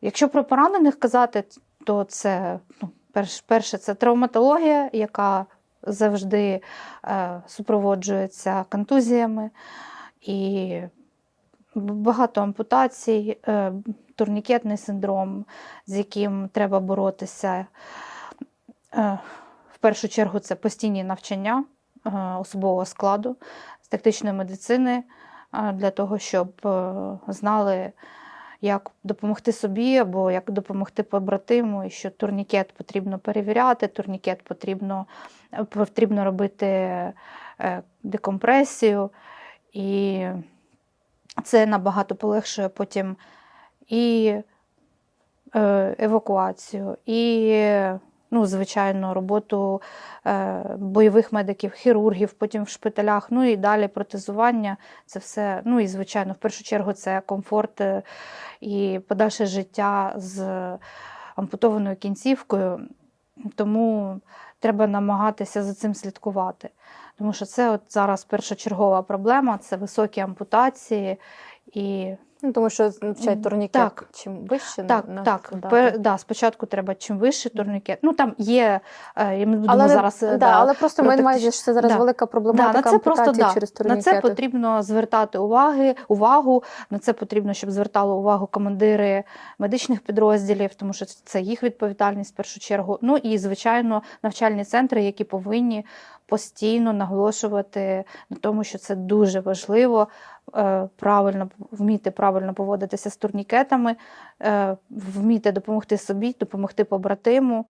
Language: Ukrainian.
Якщо про поранених казати, то це ну, перш, перше це травматологія, яка завжди е, супроводжується контузіями і багато ампутацій, е, турнікетний синдром, з яким треба боротися. Е, в першу чергу це постійні навчання е, особового складу з тактичної медицини е, для того, щоб е, знали, як допомогти собі або як допомогти побратиму, і що турнікет потрібно перевіряти, турнікет потрібно, е, потрібно робити е, декомпресію. І це набагато полегшує потім і е, евакуацію, і, ну, звичайно, роботу е, бойових медиків, хірургів, потім в шпиталях, ну і далі протезування. Це все, ну і звичайно, в першу чергу це комфорт е, і подальше життя з ампутованою кінцівкою. Тому треба намагатися за цим слідкувати. Тому що це от зараз першочергова проблема це високі ампутації і Ну, тому що вчать М, турнікет так. чим вище так, на, так. на Пер, да, спочатку треба чим вище турнікет. Ну там є, е, і ми будемо але, зараз. е, да, але просто про ми маємо, що це зараз Да. велика Да, проблематика на це просто да, через на це потрібно звертати уваги, увагу. На це потрібно, щоб звертали увагу командири медичних підрозділів, тому що це їх відповідальність в першу чергу. Ну і звичайно, навчальні центри, які повинні постійно наголошувати на тому, що це дуже важливо е, правильно вміти правильно поводитися з турнікетами, е, вміти допомогти собі, допомогти побратиму.